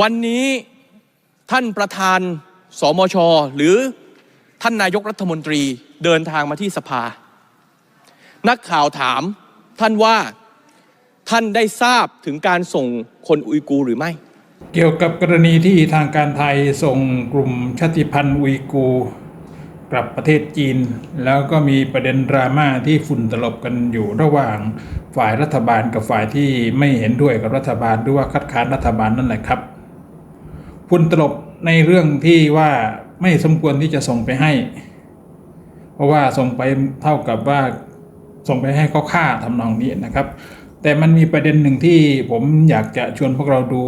วันนี้ท่านประธานสมช หรือท่านนายกรัฐมนตรีเดินทางมาที่สภา นักข่าวถามท่านว่าท่านได้ทราบถึงการส่งคนอุยกูร์หรือไม่ เกี่ยวกับกรณีที่ทางการไทยส่งกลุ่มชาติพันธุ์อุยกูร์กลับประเทศจีน แล้วก็มีประเด็นดราม่าที่ฝุ่นตลบกันอยู่ระหว่างฝ่ายรัฐบาลกับฝ่ายที่ไม่เห็นด้วยกับรัฐบาลหรือว่าคัดค้านรัฐบาลนั่นแหละครับ ฝุ่นตลบในเรื่องที่ว่าไม่สมควรที่จะส่งไปให้ เพราะว่าส่งไปเท่ากับว่าส่งไปให้เขาฆ่าทำนองนี้นะครับ แต่มันมีประเด็นหนึ่งที่ผมอยากจะชวนพวกเราดู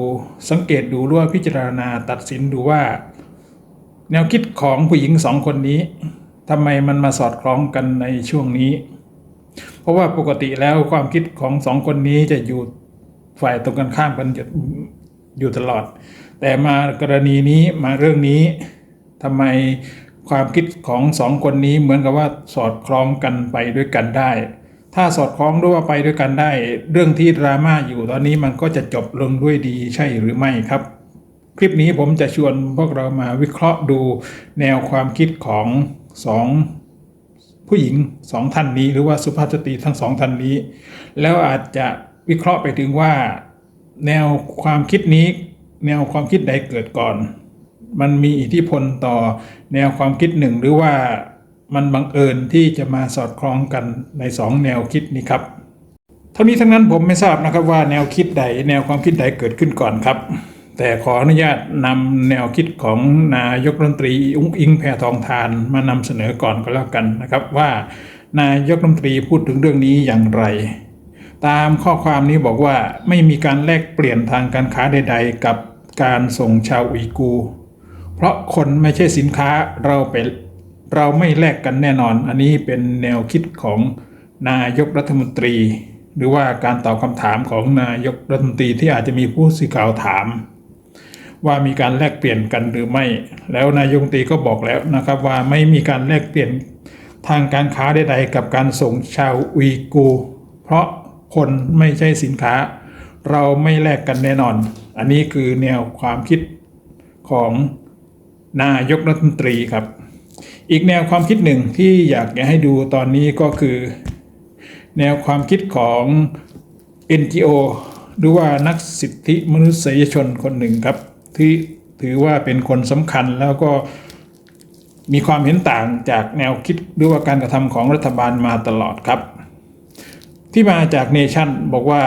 สังเกตดูรือว่าพิจารณาตัดสินดูว่า แนวคิดของผู้หญิงสองคนนี้ทำไมมันมาสอดคล้องกันในช่วงนี้ เพราะว่าปกติแล้วความคิดของสองคนนี้จะอยู่ฝ่ายตรงกันข้ามกัน อยู่ตลอด แต่มากรณีนี้มาเรื่องนี้ทำไมความคิดของสองคนนี้เหมือนกับว่าสอดคล้องกันไปด้วยกันได้ ถ้าสอดคล้องด้วยว่าไปด้วยกันได้ เรื่องที่ดราม่าอยู่ตอนนี้มันก็จะจบลงด้วยดีใช่หรือไม่ครับ คลิปนี้ผมจะชวนพวกเรามาวิเคราะห์ดูแนวความคิดของสองผู้หญิงสองท่านนี้หรือว่าสุภาพสตรีทั้งสองท่านนี้ แล้วอาจจะวิเคราะห์ไปถึงว่า แนวความคิดนี้ แนวความคิดใดเกิดก่อน มันมีอิทธิพลต่อแนวความคิดหนึ่ง หรือว่ามันบังเอิญที่จะมาสอดคล้องกันในสองแนวคิดนี้ครับทั้งนี้ทั้งนั้นผมไม่ทราบนะครับว่าแนวคิดใดแนวความคิดใดเกิดขึ้นก่อนครับ แต่ขออนุญาตนำแนวคิดของนายกรัฐมนตรีอุ้งอิงแพทองทานมานำเสนอก่อนก็แล้วกันนะครับ ว่านายกรัฐมนตรีพูดถึงเรื่องนี้อย่างไร ตามข้อความนี้บอกว่าไม่มีการแลกเปลี่ยนทางการค้าใด ๆ กับการส่งชาวอุยกู เพราะคนไม่ใช่สินค้าเราไปเราไม่แลกกันแน่นอน อันนี้เป็นแนวคิดของนายกรัฐมนตรี หรือว่าการตอบคำถามของนายกรัฐมนตรีที่อาจจะมีผู้สื่อข่าวถาม ว่ามีการแลกเปลี่ยนกันหรือไม่ แล้วนายกรัฐมนตรีก็บอกแล้วนะครับว่าไม่มีการแลกเปลี่ยนทางการค้าใดๆ กับการส่งชาวอุยกู เพราะ คนไม่ใช่สินค้า เราไม่แลกกันแน่นอน อันนี้คือแนวความคิดของนายกรัฐมนตรีครับ อีกแนวความคิดหนึ่งที่อยากจะให้ดูตอนนี้ก็คือ แนวความคิดของ NGO หรือว่านักสิทธิมนุษยชนคนหนึ่งครับ ที่ถือว่าเป็นคนสำคัญแล้วก็มีความเห็นต่างจากแนวคิดหรือว่าการกระทำของรัฐบาลมาตลอดครับ ที่มาจากเนชั่นบอกว่า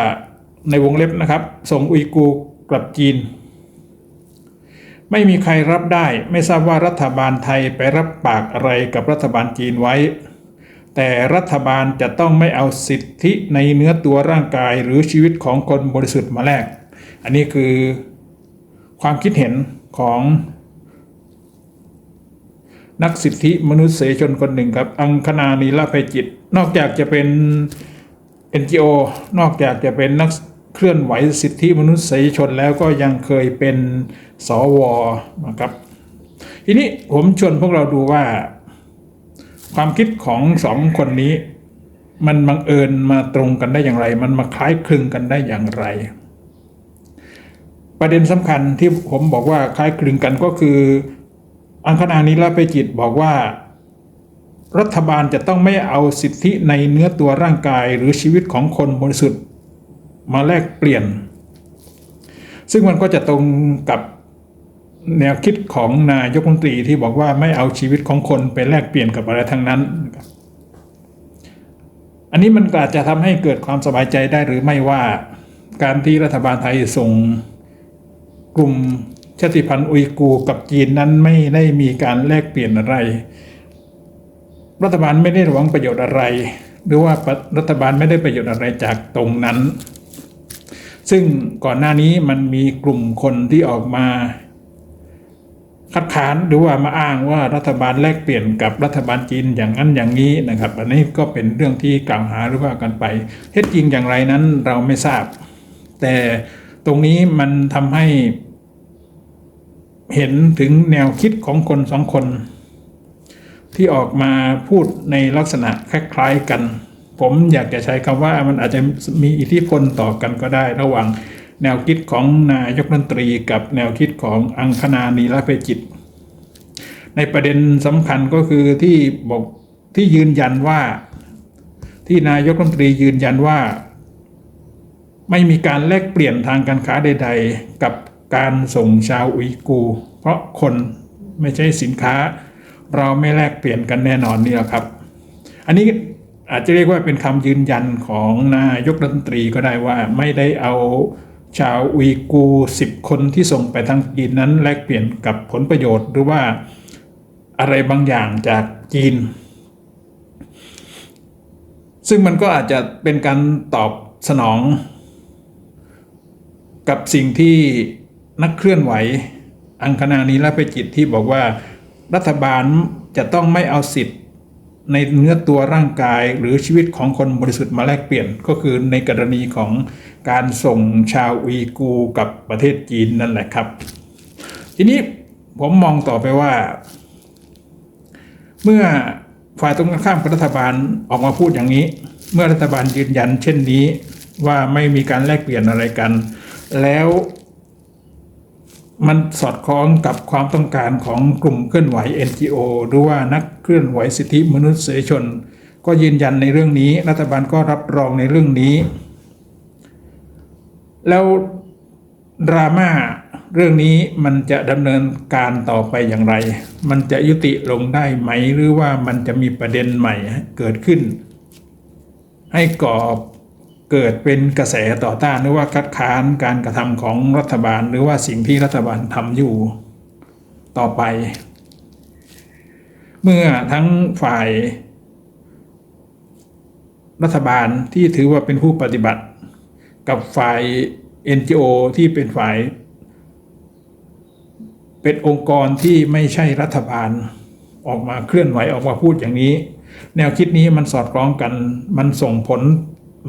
ในวงเล็บนะครับ ส่งอุยกูกลับจีน ไม่มีใครรับได้ ไม่ทราบว่ารัฐบาลไทยไปรับปากอะไรกับรัฐบาลจีนไว้ แต่รัฐบาลจะต้องไม่เอาสิทธิในเนื้อตัวร่างกายหรือชีวิตของคนบริสุทธิ์มาแลก อันนี้คือความคิดเห็นของนักสิทธิมนุษยชนคนหนึ่งครับ อังคณานีลาภัยจิต นอกจากจะเป็น NGO นอกจากจะเป็นนักเคลื่อนไหวสิทธิมนุษยชนแล้วก็ยังเคยเป็นสวนะครับทีนี้ผมชวนพวกเราดูว่า ความคิดของสองคนนี้ มันบังเอิญมาตรงกันได้อย่างไร มันมาคล้ายคลึงกันได้อย่างไร ประเด็นสำคัญที่ผมบอกว่าคล้ายคลึงกันก็คือ อังคณานิรภัยจิตบอกว่า รัฐบาลจะต้องไม่เอาสิทธิในเนื้อตัวร่างกายหรือชีวิตของคนบริสุทธิ์มาแลกเปลี่ยน ซึ่งมันก็จะตรงกับแนวคิดของนายกรัฐมนตรีที่บอกว่าไม่เอาชีวิตของคนไปแลกเปลี่ยนกับอะไรทั้งนั้น อันนี้มันอาจจะทำให้เกิดความสบายใจได้หรือไม่ว่าการที่รัฐบาลไทยส่งกลุ่มชาติพันธุ์อุยกูกับจีนนั้นไม่ได้มีการแลกเปลี่ยนอะไร รัฐบาลไม่ได้หวังประโยชน์อะไร หรือว่ารัฐบาลไม่ได้ประโยชน์อะไรจากตรงนั้น ซึ่งก่อนหน้านี้มันมีกลุ่มคนที่ออกมา คัดค้านหรือว่ามาอ้างว่ารัฐบาลแลกเปลี่ยนกับรัฐบาลจีนอย่างนั้นอย่างนี้นะครับ อันนี้ก็เป็นเรื่องที่กล่าวหาหรือว่ากันไปเท็จจริงอย่างไรนั้นเราไม่ทราบ แต่ตรงนี้มันทำให้เห็นถึงแนวคิดของคนสองคน ที่ออกมาพูดในลักษณะคล้ายๆกัน ผมอยากจะใช้คำว่ามันอาจจะมีอิทธิพลต่อกันก็ได้ ระหว่างแนวคิดของนายกรัฐมนตรีกับแนวคิดของอังคณานีรภัยจิต ในประเด็นสำคัญก็คือที่บอกที่ยืนยันว่า ที่นายกรัฐมนตรียืนยันว่า ไม่มีการแลกเปลี่ยนทางการค้าใด ๆ กับการส่งชาวอุยกู เพราะคนไม่ใช่สินค้า เราไม่แลกเปลี่ยนกันแน่นอนนี่แหละครับ อันนี้อาจจะเรียกว่าเป็นคำยืนยันของนายกรัฐมนตรีก็ได้ว่าไม่ได้เอาชาวอุยกูสิบคนที่ส่งไปทางจีนนั้นแลกเปลี่ยนกับผลประโยชน์ หรือว่าอะไรบางอย่างจากจีน ซึ่งมันก็อาจจะเป็นการตอบสนอง กับสิ่งที่นักเคลื่อนไหว อังคณานีและไปจิตที่บอกว่า รัฐบาลจะต้องไม่เอาสิทธิ์ ในเนื้อตัวร่างกายหรือชีวิตของคนบริสุทธิ์มาแลกเปลี่ยนก็คือในกรณีของการส่งชาวอุยกูกับประเทศจีนนั่นแหละครับ ทีนี้ผมมองต่อไปว่า เมื่อฝ่ายตรงข้ามกับรัฐบาลออกมาพูดอย่างนี้ เมื่อรัฐบาลยืนยัน เช่นนี้ว่าไม่มีการแลกเปลี่ยนอะไรกัน แล้ว มันสอดคล้องกับความต้องการของกลุ่มเคลื่อนไหว NGO หรือว่านักเคลื่อนไหวสิทธิมนุษยชน ก็ยืนยันในเรื่องนี้ รัฐบาลก็รับรองในเรื่องนี้ แล้วดราม่าเรื่องนี้มันจะดำเนินการต่อไปอย่างไร มันจะยุติลงได้ไหม หรือว่ามันจะมีประเด็นใหม่เกิดขึ้น ให้ก่อ เกิดเป็นกระแสต่อต้านหรือว่าคัดค้านการกระทำของรัฐบาล หรือว่าสิ่งที่รัฐบาลทำอยู่ต่อไป เมื่อทั้งฝ่าย รัฐบาลที่ถือว่าเป็นผู้ปฏิบัติ กับฝ่าย NGO ที่เป็นฝ่าย เป็นองค์กรที่ไม่ใช่รัฐบาลออกมาเคลื่อนไหวออกมาพูดอย่างนี้ แนวคิดนี้มันสอดคล้องกันมันส่งผล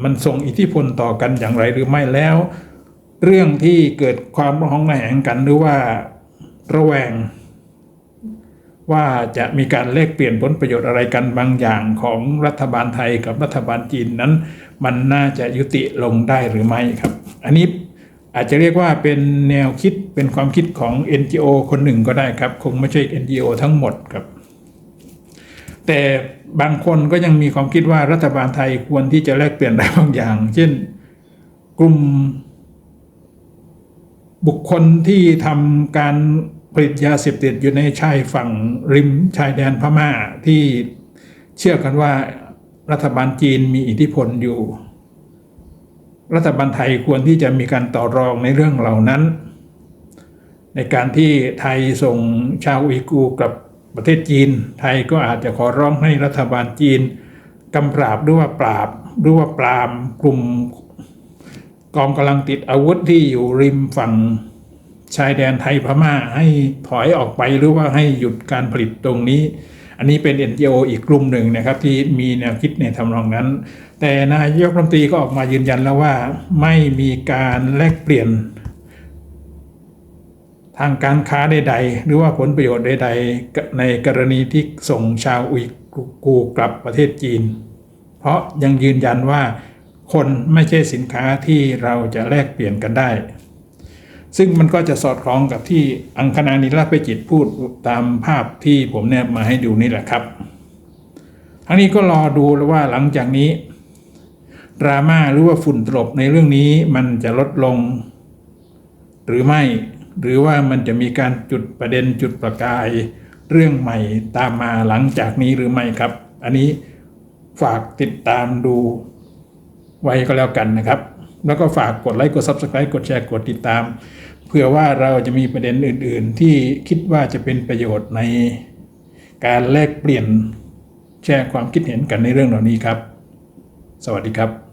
มันส่งอิทธิพลต่อกันอย่างไรหรือไม่แล้ว เรื่องที่เกิดความร้องแหงกันหรือว่าระแวง ว่าจะมีการแลกเปลี่ยนผลประโยชน์อะไรกันบางอย่างของรัฐบาลไทยกับรัฐบาลจีนนั้น มันน่าจะยุติลงได้หรือไม่ครับ อันนี้อาจจะเรียกว่าเป็นแนวคิดเป็นความคิดของ NGO คนหนึ่งก็ได้ครับ คงไม่ใช่ NGO ทั้งหมดครับ แต่บางคนก็ยังมีความคิดว่ารัฐบาลไทยควรที่จะแลกเปลี่ยนอะไรบางอย่าง เช่นกลุ่ม บุคคลที่ทำการผลิตยาเสพติดอยู่ในชายฝั่งริมชายแดนพม่าที่เชื่อกันว่ารัฐบาลจีนมีอิทธิพลอยู่ รัฐบาลไทยควรที่จะมีการต่อรองในเรื่องเหล่านั้น ในการที่ไทยส่งชาวอุยกูกลับ ประเทศจีนไทยก็อาจจะขอร้องให้รัฐบาลจีนกำปราบหรือว่าปราบหรือว่าปรามกลุ่มกองกำลังติดอาวุธที่อยู่ริมฝั่งชายแดนไทยพม่าให้ถอยออกไปหรือว่าให้หยุดการผลิตตรงนี้ อันนี้เป็น NGO อีกกลุ่มหนึ่งนะครับ ที่มีแนวคิดในทำนองนั้น แต่นายกรัฐมนตรีก็ออกมายืนยันแล้วว่าไม่มีการแลกเปลี่ยน ทางการค้าใดๆ หรือว่าผลประโยชน์ใดๆ ในกรณีที่ส่งชาวอุยกูกลับประเทศจีน เพราะยังยืนยันว่าคนไม่ใช่สินค้าที่เราจะแลกเปลี่ยนกันได้ ซึ่งมันก็จะสอดคล้องกับที่อังคณานิรภัยจิตพูดตามภาพที่ผมแนบมาให้ดูนี่แหละครับ ทั้งนี้ก็รอดูแล้วว่าหลังจากนี้ดราม่าหรือว่าฝุ่นตลบในเรื่องนี้มันจะลดลง หรือไม่ หรือว่ามันจะมีการจุดประเด็นจุดประกาย เรื่องใหม่ตามมาหลังจากนี้หรือไม่ครับ อันนี้ฝากติดตามดูไว้ก็แล้วกันนะครับ แล้วก็ฝากกดไลค์กด Subscribe กดแชร์กดติดตาม เพื่อว่าเราจะมีประเด็นอื่น ๆ ที่คิดว่าจะเป็นประโยชน์ในการแลกเปลี่ยนแชร์ความคิดเห็นกันในเรื่องเหล่านี้ครับ สวัสดีครับ